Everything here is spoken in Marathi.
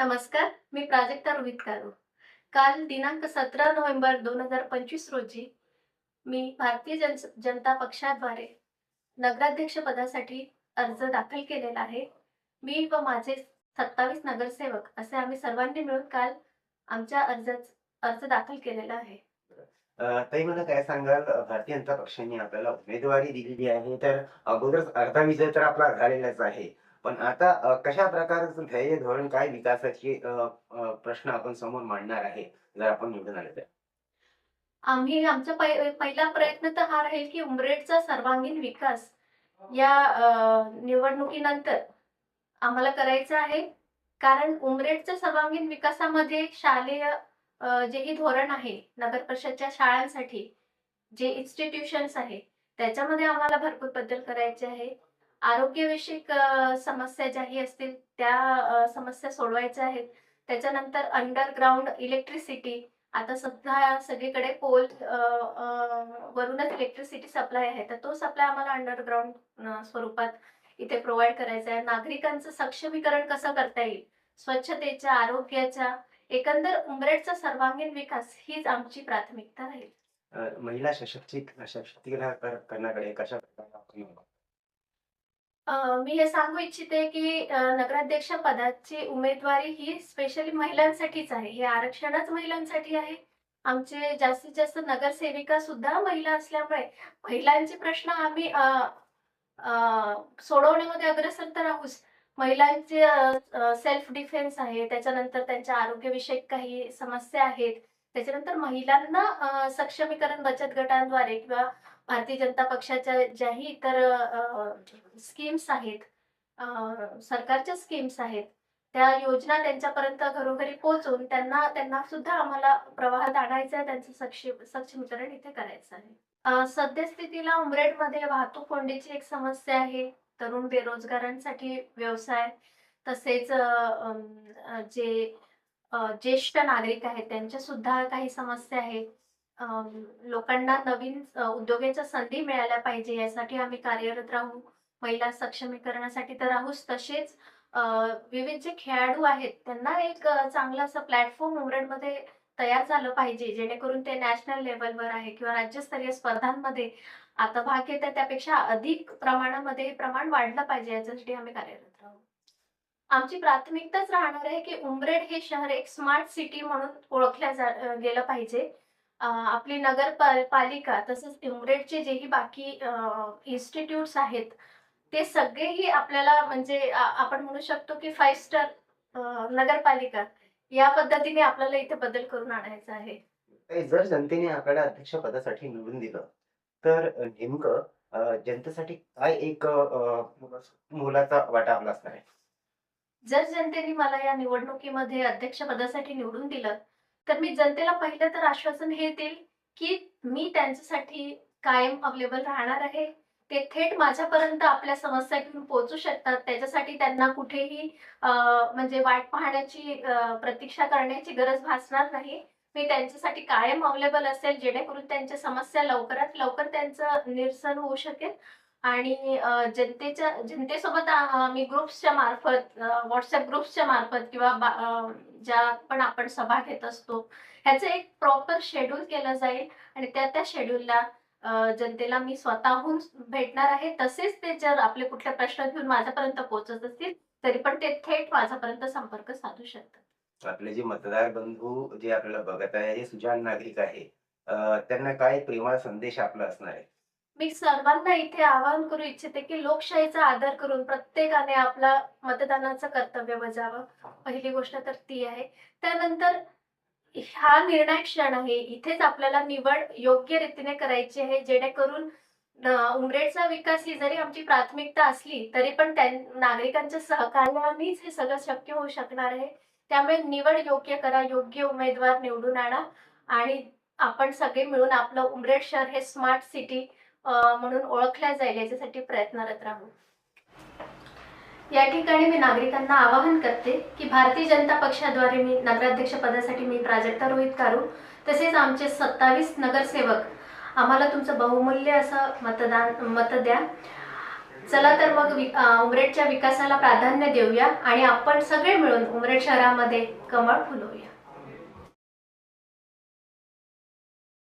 नमस्कार मी प्राजक्ता रोहित कारू. काल दिनांक सतरा नोव्हेंबर दोन हजार पंचवीस रोजी मी भारतीय जन जनता पक्षाद्वारे नगराध्यक्ष पदासाठी अर्ज दाखल केलेला आहे. मी व माझे सत्तावीस नगरसेवक असे आम्ही सर्वांनी मिळून काल आमच्या अर्ज अर्ज दाखल केलेला आहे. ताई मला काय सांगाल? भारतीय जनता पक्षाने आपल्याला उमेदवारी दिलेली आहे तर अगोदरच अर्धा विजय तर आपला झालेलाच आहे. पण आता कशा प्रकारचं ध्येय धोरण काय विकासाचे प्रश्न आपण समोर मांडणार आहे जर आपण निवडून आले तर? आम्ही आमचा पहिला प्रयत्न तर हा राहील की उमरेडचा सर्वांगीण विकास या निवडणुकीनंतर आम्हाला करायचा आहे. कारण उमरेडच्या सर्वांगीण विकासामध्ये शालेय जे जेही धोरण आहे नगर परिषदच्या शाळांसाठी जे इन्स्टिट्यूशन्स आहे त्याच्यामध्ये आम्हाला भरपूर बदल करायचे आहे. आरोग्यविषयक समस्या ज्याही असतील त्या समस्या सोडवायच्या आहेत. त्याच्यानंतर अंडरग्राऊंड इलेक्ट्रिसिटी आता सध्या सगळीकडे पोल वरूनच इलेक्ट्रिसिटी सप्लाय आहे. तर तो सप्लाय आम्हाला अंडरग्राऊंड स्वरूपात इथे प्रोव्हाइड करायचा आहे. नागरिकांचं सक्षमीकरण कसं करता येईल? स्वच्छतेच्या आरोग्याच्या एकंदर उमरेडचा सर्वांगीण विकास हीच आमची प्राथमिकता राहील. महिला सशक्ती सशक्तीकरण करण्याकडे कशा प्रकारे मी हे सांगू इच्छिते की नगराध्यक्ष पदाची उमेदवारी ही स्पेशली महिलांसाठीच आहे. हे आरक्षणच महिलांसाठी आहे. आमचे जास्तीत जास्त नगरसेविका सुद्धा महिला असल्यामुळे महिलांचे प्रश्न आम्ही सोडवण्यामध्ये अग्रसर तर आहोत महिलांचे सेल्फ डिफेन्स आहे. त्याच्यानंतर त्यांच्या आरोग्यविषयक काही समस्या आहेत. त्याच्यानंतर महिलांना सक्षमीकरण बचत गटांद्वारे किंवा भारतीय जनता पक्षाच्या ज्याही इतर स्कीम्स आहेत सरकारच्या स्कीम्स आहेत त्या योजना त्यांच्यापर्यंत घरोघरी पोहोचून त्यांना त्यांना सुद्धा आम्हाला प्रवाहात आणायचं आहे त्यांचं सक्षम सक्षमीकरण इथे करायचं आहे. सद्यस्थितीला उमरेडमध्ये वाहतूक कोंडीची एक समस्या आहे तरुण बेरोजगारांसाठी व्यवसाय तसेच जे ज्येष्ठ नागरिक आहेत त्यांच्या सुद्धा काही समस्या आहेत. लोकांना नवीन उद्योगांच्या उद्योगाच्या संधी मिळाल्या पाहिजे यासाठी आम्ही कार्यरत राहू. महिला सक्षमीकरणासाठी तर राहूच तसेच विविध जे खेळाडू आहेत त्यांना एक चांगला असा असं प्लॅटफॉर्म उमरेडमध्ये तयार झालं पाहिजे जेणेकरून ते नॅशनल लेवलवर आहे किंवा राज्यस्तरीय स्पर्धांमध्ये आता भाग घेत आहे त्यापेक्षा अधिक प्रमाणामध्ये हे प्रमाण वाढलं पाहिजे याच्यासाठी आम्ही कार्यरत राहू. आमची प्राथमिकताच राहणार आहे की उमरेड हे शहर एक स्मार्ट सिटी म्हणून ओळखल्या जा गेलं पाहिजे. आपली नगर पालिका तसंच उमरेडचे जेही बाकी इन्स्टिट्यूट्स आहेत ते सगळेही आपल्याला म्हणजे आपण म्हणू शकतो की फाईव्ह स्टार नगरपालिका या पद्धतीने आपल्याला इथे बदल करून आणायचा आहे. जर जनतेने आपल्याला अध्यक्ष पदासाठी निवडून दिलं तर नेमकं जनतेसाठी काय एक मोलाचा वाटा आपला असणार आहे जर जनतेने मला या निवडणुकीमध्ये अध्यक्षपदासाठी निवडून दिलं तर मी जनतेला पहिलं तर आश्वासन हे देईल की मी त्यांच्यासाठी कायम अवेलेबल राहणार आहे. ते थेट माझ्यापर्यंत आपल्या समस्या घेऊन पोहोचू शकतात. त्याच्यासाठी त्यांना कुठेही म्हणजे वाट पाहण्याची प्रतीक्षा करण्याची गरज भासणार नाही. मी त्यांच्यासाठी कायम अवेलेबल असेल जेणेकरून त्यांच्या समस्या लवकरात लवकर त्यांचं निरसन होऊ शकेल. आणि जनतेच्या जनतेसोबत मी ग्रुप्सच्या मार्फत व्हॉट्सअप ग्रुप्सच्या मार्फत किंवा ज्या पण आपण सभा घेत असतो ह्याचं एक प्रॉपर शेड्यूल केलं जाईल. आणि त्या त्या शेड्यूलला जनतेला मी स्वतःहून भेटणार आहे. तसेच ते जर आपले कुठले प्रश्न घेऊन माझ्यापर्यंत पोहोचत असतील तरी पण ते थेट माझ्यापर्यंत संपर्क साधू शकतात. आपले जे मतदार बंधू जे आपल्याला बघत आहे हे सुजाण नागरिक आहे त्यांना काय प्रेमाचा संदेश आपला असणार आहे? मी सर्वांना इथे आवाहन करू इच्छिते की लोकशाहीचा आदर करून प्रत्येकाने आपला मतदानाचं कर्तव्य बजावं. पहिली गोष्ट तर ती आहे. त्यानंतर हा निर्णय क्षण आहे. इथेच आपल्याला निवड योग्य रीतीने करायची आहे जेणेकरून उमरेडचा विकास ही जरी आमची प्राथमिकता असली तरी पण त्या नागरिकांच्या सहकार्यानेच हे सगळं शक्य होऊ शकणार आहे. त्यामुळे निवड योग्य करा योग्य उमेदवार निवडून आणा. आणि आपण सगळे मिळून आपलं उमरेड शहर हे स्मार्ट सिटी म्हणून ओळखल्या जाईल याच्यासाठी प्रयत्नरत राहू. या ठिकाणी मी नागरिकांना आवाहन करते की भारतीय जनता पक्षाद्वारे मी नगराध्यक्ष पदासाठी मी प्राजक्ता रोहित कारू. तसेच आमचे सत्तावीस नगरसेवक आम्हाला तुमचं बहुमूल्य असं मतदान मत द्या. चला तर मग वि- उमरेडच्या विकासाला प्राधान्य देऊया आणि आपण सगळे मिळून उमरेड शहरामध्ये कमळ फुलवूया.